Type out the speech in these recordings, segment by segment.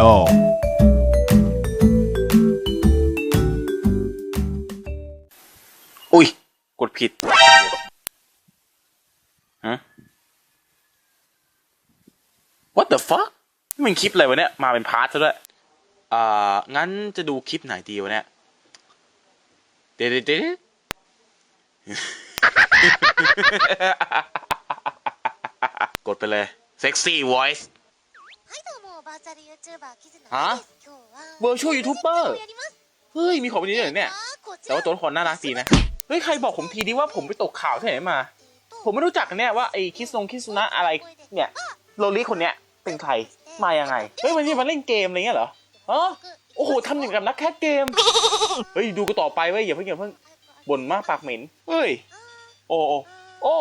no อุ้ย กดผิดฮะ What the fuck นี่มันคลิปอะไรวะเนี่ย มาเป็นพาร์ทซะด้วย อ่า งั้นจะดูคลิปไหนดีวะเนี่ย เด็ดเด็ดกดไปเลย Sexy Voice バーチャル YouTuber キズナはです今日は Virtual YouTuber やります เฮ้ย มีของแบบนี้ด้วยเหรอเนี่ย こち แต่ ら ว่าตัวละครน่ารักดีนะ เฮ้ย ใครบอกผมทีดีว่าผมไปตกข่าวที่ไหนมา ผมไม่รู้จักกันเนี่ยว่าไอ้คิสนงคิสนะอะไร เนี่ย โลลิคนเนี้ยเป็นใคร มายังไง เฮ้ย มันนี่มาเล่นเกมอะไรเงี้ยเหรออ๋อโอ้โหทำอย่างกับนักแคสเกม เฮ้ย ดูกันต่อไปเว้ย อย่าเพิ่งอย่าเพิ่งบ่นมากปากเหม็น เฮ้ย โอ้โอ้โอ้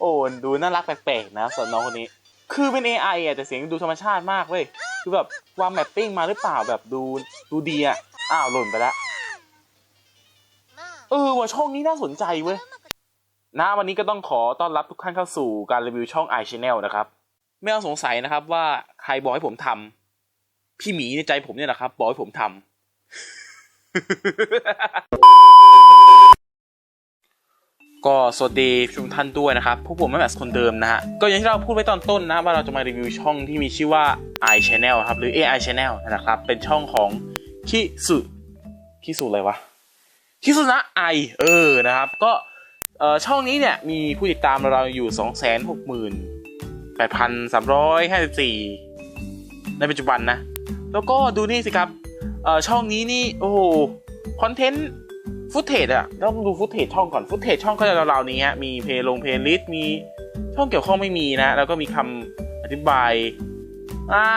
โอ้ดูน่ารักแปลกๆนะส่วนน้องคนนี้ คือเป็น AI อะแต่เสียงดูธรรมชาติมากเว้ย คือแบบวางแมปปิ้งมาหรือเปล่าแบบดูดูดีอะ อ้าวหล่นไปล้วまあเออว่าช่องนี้น่าสนใจเว้ย นะวันนี้ก็ต้องขอต้อนรับทุกท่านเข้าสู่การรีวิวช่อง i Channel นะครับ ไม่ต้องสงสัยนะครับว่าใครบอกให้ผมทำพี่หมีในใจผมเนี่ยแหละครับ บอกให้ผมทำ ก็สวัสดีทุกท่านด้วยนะครับพวกผมแม่แมสคนเดิมนะฮะ ก็อย่างที่เราพูดไว้ตอนต้นนะ ว่าเราจะมารีวิวช่องที่มีชื่อว่า i Channel ครับ หรือ AI Channel นะครับ เป็นช่องของคิสุคิสุอะไรวะคิสุนะไอเออนะครับ ก็ช่องนี้เนี่ยมีผู้ติดตามเราอยู่ 2 6 8 3 5 4 ในปัจจุบันนะ แล้วก็ดูนี่สิครับช่องนี้นี่โอ้โหคอนเทนต์ ฟุตเทจอะต้องดูฟุตเทจช่องก่อนฟุตเทจช่องก็จะราวๆนี้ฮะมีเพลงลงเพลย์ลิสต์มีช่องเกี่ยวข้องไม่มีนะ แล้วก็มีคำอธิบายอ่า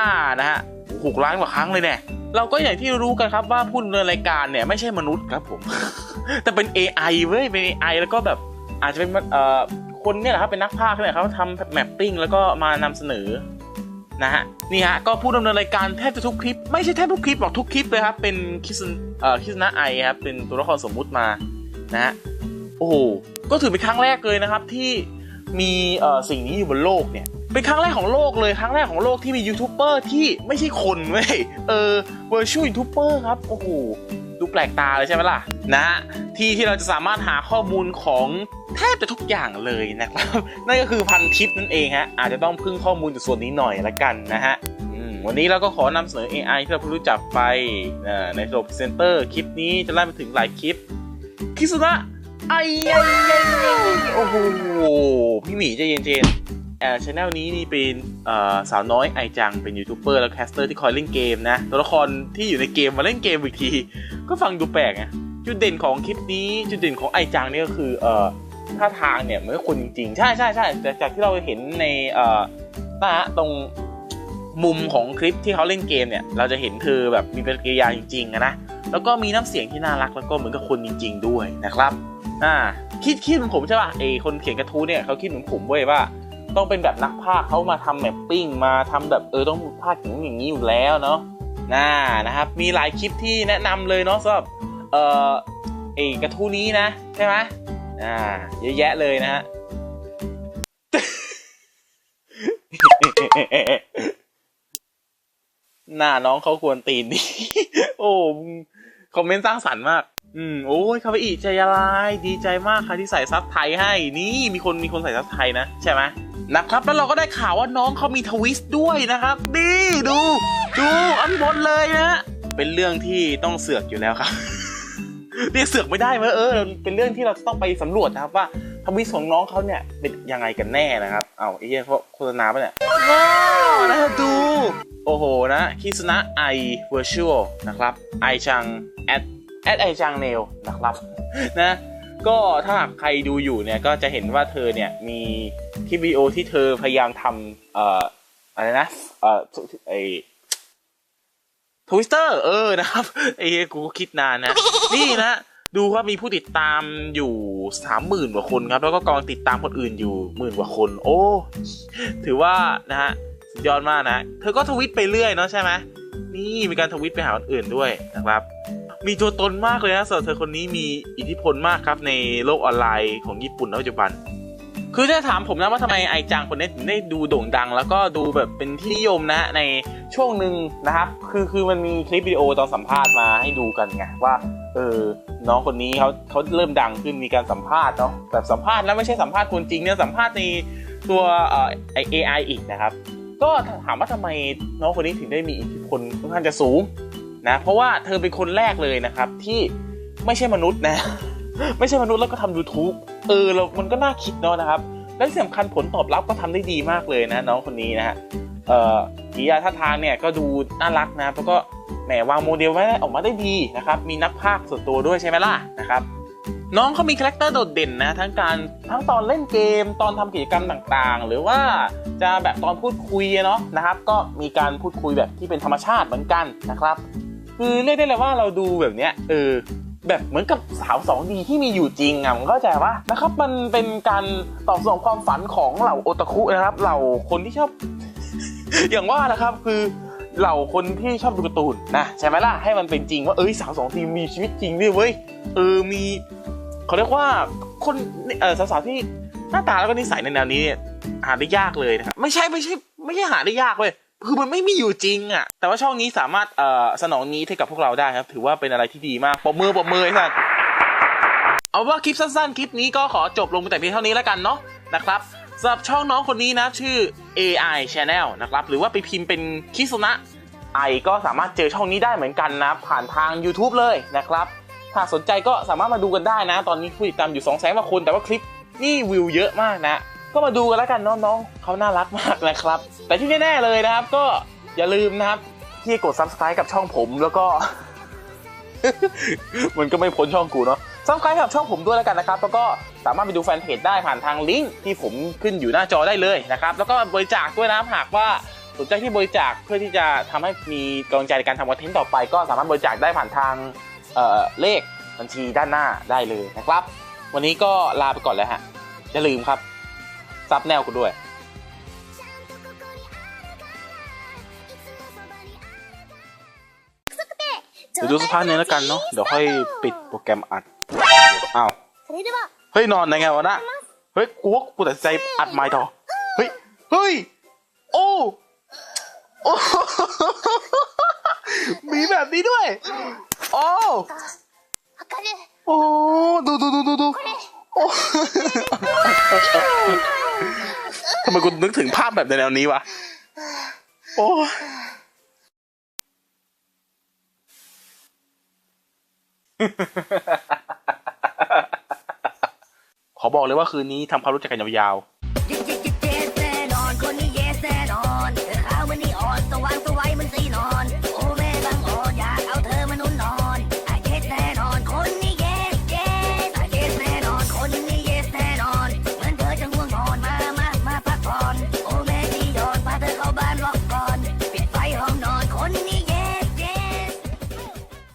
นะฮะหกล้านกว่าครั้งเลยเนี่ยเราก็อย่างที่รู้กันครับว่าผู้ดำเนินรายการเนี่ยไม่ใช่มนุษย์ครับผม แต่เป็น AI เว้ยเป็น AI แล้วก็แบบอาจจะเป็นเอ่อคนเนี่ยแหละครับเป็นนักพากย์เนี่ยเขาทำแมปปิ้งแล้วก็มานำเสนอ นะฮะนี่ฮะก็ผู้ดำเนินรายการแทบจะทุกคลิป ไม่ใช่แทบทุกคลิปหรอกทุกคลิปเลยครับ เป็นคิสเอ่อคิสนะไอครับเป็นตัวละครสมมุติมานะฮะโอ้โหก็ถือเป็นครั้งแรกเลยนะครับที่มีเอ่อสิ่งนี้อยู่บนโลกเนี่ยเป็นครั้งแรกของโลกเลยครั้งแรกของโลกที่มียูทูบเบอร์ที่ไม่ใช่คนเว้ยเออ virtual YouTuber ครับโอ้โหดูแปลกตาเลยใช่ไหมล่ะนะฮะที่ที่เราจะสามารถหาข้อมูลของ แทบจะทุกอย่างเลยนะครับ นั่นก็คือพันทิปนั่นเองฮะ อาจจะต้องพึ่งข้อมูลจากส่วนนี้หน่อยละกันนะฮะวันนี้เราก็ขอนำเสนอ AI ที่เราเพิ่งรู้จักไปในระบบพรีเซนเตอร์คลิปนี้จะไล่ไปถึงหลายคลิปคิสุนะไอ้ไอไอโอ้โหพี่หมีใจเย็นๆแอร์ชแนลนี้นี่เป็นสาวน้อยไอจังเป็นยูทูบเบอร์และแคสเตอร์ที่คอยเล่นเกมนะ ตัวละครที่อยู่ในเกมมาเล่นเกมอีกที ก็ฟังดูแปลกไงจุดเด่นของคลิปนี้จุดเด่นของไอจังนี่ก็คืออ ท่าทางเนี่ยเหมือนกับคนจริงๆ ใช่ใช่ใช่แต่จากที่เราเห็นในเอ่อนะฮะตรงมุมของคลิปที่เขาเล่นเกมเนี่ย เราจะเห็นเธอแบบมีปฏิกิริยาจริงๆนะแล้วก็มีน้ำเสียงที่น่ารักแล้วก็เหมือนกับคนจริง ๆ ด้วยนะครับอ่าคิดคิดเหมือนผมใช่ป่ะไอคนเขียนกระทู้เนี่ยเขาคิดเหมือนผมเว้ยว่าต้องเป็นแบบนักพากย์เขามาทำแมปปิ้งมาทำแบบเออต้องพากย์อย่างนี้อย่างนี้อยู่แล้วเนาะน่านะครับ มีหลายคลิปที่แนะนำเลยเนาะสำหรับเอ่อไอกระทู้นี้นะใช่ไหม อ่าเยอะแยะเลยนะฮะหน้าน้องเขาควรตีนดีโอ้คอมเมนต์สร้างสรรค์มาก อืม โอ้ยคาเฟอีใจละลายดีใจมากค่ะที่ใส่ซับไทยให้ นี่มีคนมีคนใส่ซับไทยนะ ใช่ไหมนะครับ แล้วเราก็ได้ข่าวว่าน้องเขามีทวิสต์ด้วยนะครับ นี่ ดู ดูอันบนเลยนะ เป็นเรื่องที่ต้องเสือกอยู่แล้วครับ เรียกเสือกไม่ได้เว้ยเออเป็นเรื่องที่เราจะต้องไปสำรวจนะครับว่าทวิสต์ของน้องเขาเนี่ยเป็นยังไงกันแน่นะครับ เอาไอ้เหี้ยเขาโฆษณาปะเนี่ยว้าวนะดู โอ้โหนะคิสนะไอ virtual นะครับไอจัง at at ไอจังเนลนะครับนะก็ถ้าหากใครดูอยู่เนี่ยก็จะเห็นว่าเธอเนี่ยมีคลิปวิดีโอที่เธอพยายามทำเอ่ออะไรนะเอ่อไอ ทวิสเตอร์เออนะครับไอ้เหี้ยกูก็คิดนานนะ นี่นะดูครับมีผู้ติดตามอยู่สามหมื่นกว่าคนครับ แล้วก็กองติดตามคนอื่นอยู่หมื่นกว่าคน โอ้ถือว่านะฮะสุดยอดมากนะ เธอก็ทวิตไปเรื่อยเนาะใช่ไหมนี่มีการทวิตไปหาคนอื่นด้วยนะครับ มีตัวตนมากเลยนะสำหรับเธอคนนี้มีอิทธิพลมากครับในโลกออนไลน์ของญี่ปุ่นณปัจจุบัน คือถ้าถามผมนะว่าทำไมไอจังคนนี้ถึงได้ดูโด่งดัง แล้วก็ดูแบบเป็นที่นิยมนะใน ช่วงหนึ่งนะครับ คือคือมันมีคลิปวิดีโอตอนสัมภาษณ์มาให้ดูกันไงว่าเออน้องคนนี้เขาเขาเริ่มดังขึ้นมีการสัมภาษณ์เนาะแบบสัมภาษณ์แล้วไม่ใช่สัมภาษณ์คนจริงเนี่ยสัมภาษณ์ในตัวเอ่อไอเอไออีกนะครับ ก็ถามว่าทำไมน้องคนนี้ถึงได้มีอิทธิพลค่อนข้างจะสูงนะเพราะว่าเธอเป็นคนแรกเลยนะครับที่ไม่ใช่มนุษย์นะ ไม่ใช่มนุษย์แล้วก็ทำ YouTube เออเรามันก็น่าคิดเนาะนะครับ และที่สำคัญผลตอบรับก็ทำได้ดีมากเลยนะน้องคนนี้นะฮะ กิริยาท่าทางเนี่ยก็ดูน่ารักนะแล้วก็แหมวางโมเดลไว้ออกมาได้ดีนะครับ มีนักพากย์ส่วนตัวด้วยใช่ไหมล่ะนะครับน้องเขามีคาแรคเตอร์โดดเด่นนะทั้งการทั้งตอนเล่นเกมตอนทำกิจกรรมต่างๆ หรือว่าจะแบบตอนพูดคุยเนาะนะครับ ก็มีการพูดคุยแบบที่เป็นธรรมชาติเหมือนกันนะครับ คือเรียกได้เลยว่าเราดูแบบเนี้ยเออแบบเหมือนกับสาวสองดีที่มีอยู่จริงอะมันเข้าใจปะนะครับ มันเป็นการตอบสนองความฝันของเหล่าโอตาคุนะครับเหล่าคนที่ชอบ อย่างว่านะครับคือเหล่าคนที่ชอบดูการ์ตูนนะใช่ไหมล่ะให้มันเป็นจริงว่าเอ้ยสาวสองทีมมีชีวิตจริงด้วยเว้ยเออมีเขาเรียกว่าคนเออสาวๆที่หน้าตาแล้วก็นิสัยในแนวนี้หาได้ยากเลยนะครับไม่ใช่ไม่ใช่ไม่ใช่หาได้ยากเว้ยคือมันไม่มีอยู่จริงอะ แต่ว่าช่องนี้สามารถเอ่อสนองนี้ให้กับพวกเราได้ครับ ถือว่าเป็นอะไรที่ดีมากปรบมือปรบมือไอ้สัสเอาว่าคลิปสั้นๆ คลิปนี้ก็ขอจบลงไปแต่เพียงเท่านี้แล้วกันเนาะนะครับ สำหรับช่องน้องคนนี้นะชื่อ AI Channel นะครับ หรือว่าไปพิมพ์เป็นคิสุนะไอก็สามารถเจอช่องนี้ได้เหมือนกันนะ ผ่านทาง YouTube เลยนะครับ ถ้าสนใจก็สามารถมาดูกันได้นะ ตอนนี้ผู้ติดตามอยู่2 0 0 0 0 0กว่าคน แต่ว่าคลิปนี่วิวเยอะมากนะ ก็มาดูกันแล้วกันน้องๆเขาน่ารักมากนะครับ แต่ที่แน่ๆเลยนะครับ ก็อย่าลืมนะครับที่กด subscribe กับช่องผมแล้วก็ มันก็ไม่พ้นช่องกูเนาะ ซับสไครต์กับช่องผมด้วยแล้วกันนะครับ แล้วก็สามารถไปดูแฟนเพจได้ผ่านทางลิงก์ที่ผมขึ้นอยู่หน้าจอได้เลยนะครับ แล้วก็บริจาคด้วยนะหากว่าสนใจที่บริจาคเพื่อที่จะทำให้มีกำลังใจในการทำคอนเทนต์ต่อไป ก็สามารถบริจาคได้ผ่านทางเเลขบัญชีด้านหน้าได้เลยนะครับ วันนี้ก็ลาไปก่อนแล้วฮะอย่าลืมครับซับแนวกูด้วยเดี๋ยวดูสภาพเกนึงแล้วกันเนาะเดี๋ยวค่อยปิดโปรแกรมอัด เฮ้ยนอนยังไงวะนะเฮ้ยกูว่ากูแต่ใจอัดไม้ต่อเฮ้ยเฮ้ยโอ้โอ้มีแบบนี้ด้วยโอ้โอ้ดูดูดูดูดูโอ้ทำไมกูนึกถึงภาพแบบในแนวนี้วะโอ้ บอกเลยว่าคืนนี้ทำความรู้จักกันยาว